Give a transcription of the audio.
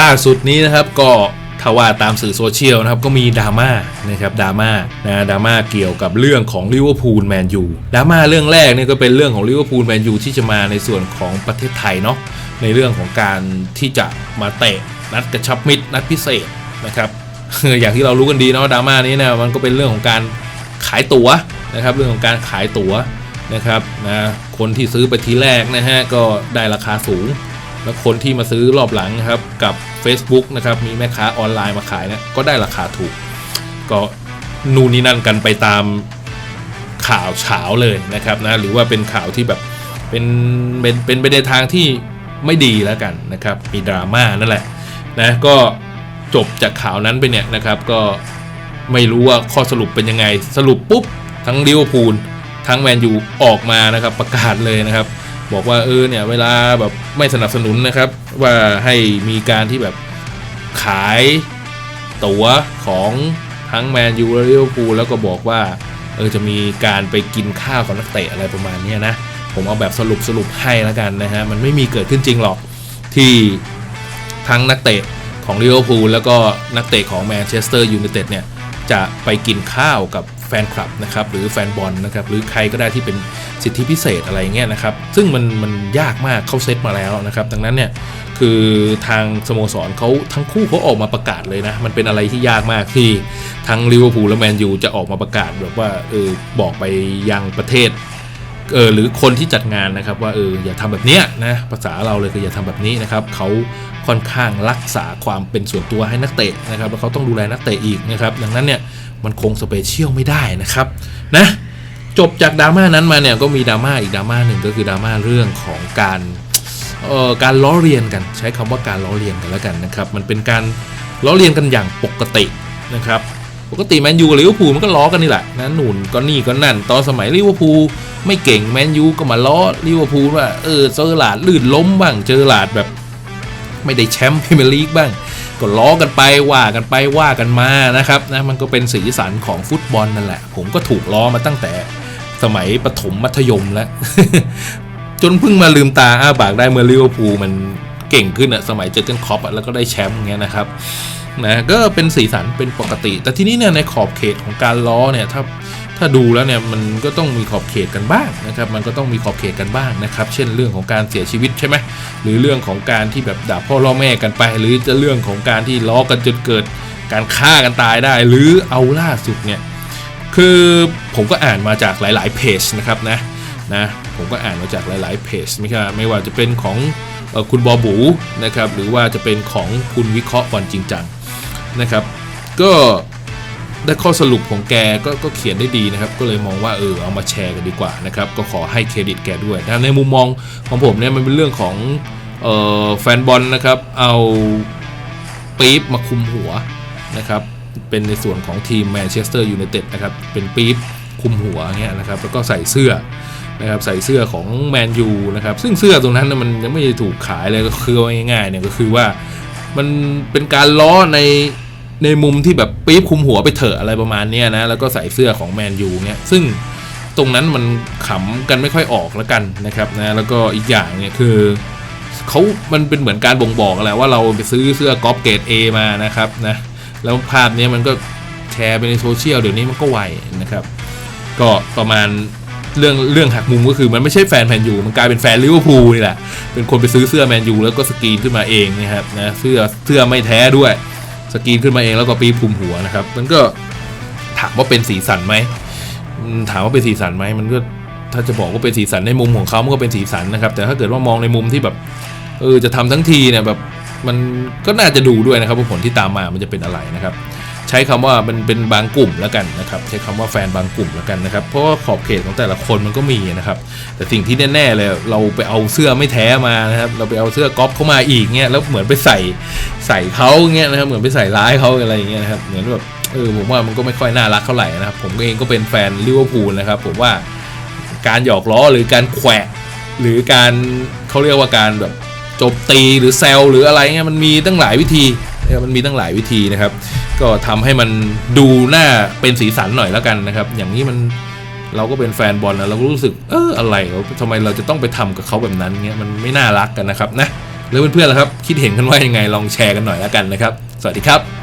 ล่าสุดนี้นะครับก็ถ้าว่าตามสื่อโซเชียลนะครับก็มีดราม่านะครับดราม่านะดราม่าเกี่ยวกับเรื่องของลิเวอร์พูลแมนยูดราม่าเรื่องแรกเนี่ยก็เป็นเรื่องของลิเวอร์พูลแมนยูที่จะมาในส่วนของประเทศไทยเนาะในเรื่องของการที่จะมาเตะนัดกระชับมิตรนัดพิเศษนะครับอย่างที่เรารู้กันดีเนาะดราม่านี้เนี่ยมันก็เป็นเรื่องของการขายตั๋วนะครับเรื่องของการขายตั๋วนะครับนะคนที่ซื้อไปทีแรกนะฮะก็ได้ราคาสูง แล้วคนที่มาซื้อรอบหลังนะครับกับ Facebook นะครับมีแม่ค้าออนไลน์มาขายเนะก็ได้ราคาถูก ก็นูนนี่นั่นกันไปตามข่าวเฉาเลยนะครับนะหรือว่าเป็นข่าวที่แบบเป็นเป็นเป็นไปในทางที่ไม่ดีแล้วกันนะครับมีดราม่านั่นแหละนะก็จบจากข่าวนั้นไปเนี่ยนะครับก็ไม่รู้ว่าข้อสรุปเป็นยังไงสรุปปุ๊บ ทั้งลิเวอร์พูลทั้งแมนยูออกมานะครับประกาศเลยนะครับ บอกว่าเออเนี่ยเวลาแบบไม่สนับสนุนนะครับ ว่าให้มีการที่แบบขายตั๋วของทั้งแมนยูและลิเวอร์พูลแล้วก็บอกว่าเออจะมีการไปกินข้าวกับนักเตะอะไรประมาณนี้นะ ผมเอาแบบสรุปสรุปให้แล้วกันนะฮะ มันไม่มีเกิดขึ้นจริงหรอกที่ทั้งนักเตะของลิเวอร์พูลแล้วก็นักเตะของแมนเชสเตอร์ยูไนเต็ดเนี่ย จะไปกินข้าวกับ แฟนคลับนะครับหรือแฟนบอลนะครับหรือใครก็ได้ที่เป็นสิทธิพิเศษอะไรเงี้ยนะครับซึ่งมันมันยากมากเขาเซตมาแล้วนะครับดังนั้นเนี่ยคือทางสโมสรเขาทั้งคู่เขาออกมาประกาศเลยนะ มันเป็นอะไรที่ยากมากที่ทั้งลิเวอร์พูลและแมนยูจะออกมาประกาศแบบว่าเออบอกไปยังประเทศ เออหรือคนที่จัดงานนะครับว่าเอออย่าทำแบบเนี้ยนะภาษาเราเลยคืออย่าทำแบบนี้นะครับเขาค่อนข้างรักษาความเป็นส่วนตัวให้นักเตะนะครับแล้วเขาต้องดูแลนักเตะอีกนะครับดังนั้นเนี่ยมันคงสเปเชียลไม่ได้นะครับนะจบจากดราม่านั้นมาเนี่ยก็มีดราม่าอีกดราม่าหนึ่งก็คือดราม่าเรื่องของการเอ่อการล้อเลียนกันใช้คำว่าการล้อเลียนกันแล้วกันนะครับมันเป็นการล้อเลียนกันอย่างปกตินะครับ ปกติแมนยูกับลิเวอร์พูลมันก็ล้อกันนี่แหละนะหนุนก็นี่ก็นั่น ตอนสมัยลิเวอร์พูลไม่เก่งแมนยูก็มาล้อลิเวอร์พูลว่าเออเจอหลาดลื่นล้มบ้างเจอหลาดแบบ ไม่ได้แชมป์พรีเมียร์ลีกบ้าง ก็ล้อกันไปว่ากันไปว่ากันมานะครับนะมันก็เป็นสีสันของฟุตบอลนั่นแหละ ผมก็ถูกล้อมาตั้งแต่สมัยประถมมัธยมแล้วจนเพิ่งมาลืมตาอ้าปากได้เมื่อลิเวอร์พูลมันเก่งขึ้นอะสมัยเจอเกนคอปอะแล้วก็ได้แชมป์อย่างเงี้ยนะครับ นะก็เป็นสีสันเป็นปกติ แต่ที่นี้เนี่ยในขอบเขตของการล้อเนี่ยถ้าถ้าดูแล้วเนี่ยมันก็ต้องมีขอบเขตกันบ้างนะครับมันก็ต้องมีขอบเขตกันบ้างนะครับเช่นเรื่องของการเสียชีวิตใช่ไหมหรือเรื่องของการที่แบบด่าพ่อล่อแม่กันไป หรือจะเรื่องของการที่ล้อกันจนเกิดการฆ่ากันตายได้ หรือเอาล่าสุดเนี่ยคือผมก็อ่านมาจากหลายๆเพจนะครับนะนะผมก็อ่านมาจากหลายๆเพจไม่ใช่ไม่ว่าจะเป็นของคุณบอบูนะครับหรือว่าจะเป็นของคุณวิเคราะห์บอลจริงจัง นะครับ ก็ได้ข้อสรุปของแกก็ก็เขียนได้ดีนะครับ ก็เลยมองว่าเออเอามาแชร์กันดีกว่านะครับ ก็ขอให้เครดิตแกด้วยนะครับในมุมมองของผมเนี่ยมันเป็นเรื่องของออแฟนบอลนะครับ เอาปี๊บมาคุมหัวนะครับ เป็นในส่วนของทีมแมนเชสเตอร์ยูไนเต็ดนะครับ เป็นปี๊บคุมหัวเงี้ยนะครับ แล้วก็ใส่เสื้อนะครับใส่เสื้อของแมนยูนะครับ ซึ่งเสื้อตรงนั้นมันยังไม่ได้ถูกขายเลยก็คือง่ายๆเนี่ยก็คือว่ามันเป็นการล้อใน ในมุมที่แบบปี๊บคุมหัวไปเถอะอะไรประมาณนี้นะ แล้วก็ใส่เสื้อของแมนยูเนี่ยซึ่งตรงนั้นมันขำกันไม่ค่อยออกแล้วกันนะครับนะแล้วก็อีกอย่างเนี่ยคือเขามันเป็นเหมือนการบ่งบอกแหละว่าเราไปซื้อเสื้อกอล์ฟเกรด A มานะครับนะแล้วภาพนี้มันก็แชร์ไปในโซเชียลเดี๋ยวนี้มันก็ไวนะครับ ก็ประมาณเรื่องเรื่องหักมุมก็คือมันไม่ใช่แฟนแมนยูมันกลายเป็นแฟนลิเวอร์พูลนี่แหละเป็นคนไปซื้อเสื้อแมนยูแล้วก็สกรีนขึ้นมาเองนะครับนะเสื้อเสื้อไม่แท้ด้วย สกรีนขึ้นมาเองแล้วก็ปีบคลุมหัวนะครับ มันก็ถามว่าเป็นสีสันไหมถามว่าเป็นสีสันไหมมันก็ถ้าจะบอกว่าเป็นสีสันในมุมของเขามันก็เป็นสีสันนะครับ แต่ถ้าเกิดว่ามองในมุมที่แบบเออจะทำทั้งทีเนี่ยแบบมันก็น่าจะดูด้วยนะครับว่าผลที่ตามมามันจะเป็นอะไรนะครับ ใช้คำว่ามันเป็นบางกลุ่มแล้วกันนะครับใช้คำว่าแฟนบางกลุ่มแล้วกันนะครับเพราะว่าขอบเขตของแต่ละคนมันก็มีนะครับแต่สิ่งที่แน่ๆเลยเราไปเอาเสื้อไม่แท้มานะครับเราไปเอาเสื้อก๊อปเข้ามาอีกเงี้ยแล้วเหมือนไปใส่ใส่เขาเงี้ยนะครับเหมือนไปใส่ร้ายเขาอะไรอย่างเงี้ยนะครับเหมือนแบบเออผมว่ามันก็ไม่ค่อยน่ารักเท่าไหร่นะครับผมเองก็เป็นแฟนลิเวอร์พูลนะครับผมว่าการหยอกล้อหรือการแขวะหรือการเขาเรียกว่าการแบบจมตีหรือแซวหรืออะไรเงี้ยมันมีตั้งหลายวิธี มันมีตั้งหลายวิธีนะครับ ก็ทำให้มันดูหน้าเป็นสีสันหน่อยแล้วกันนะครับ อย่างนี้มันเราก็เป็นแฟนบอลนะเราก็รู้สึกเอออะไรวะทำไมเราจะต้องไปทำกับเขาแบบนั้นเงี้ยมันไม่น่ารักกันนะครับนะแล้วเพื่อนๆล่ะครับ คิดเห็นกันว่ายังไงลองแชร์กันหน่อยแล้วกันนะครับ สวัสดีครับ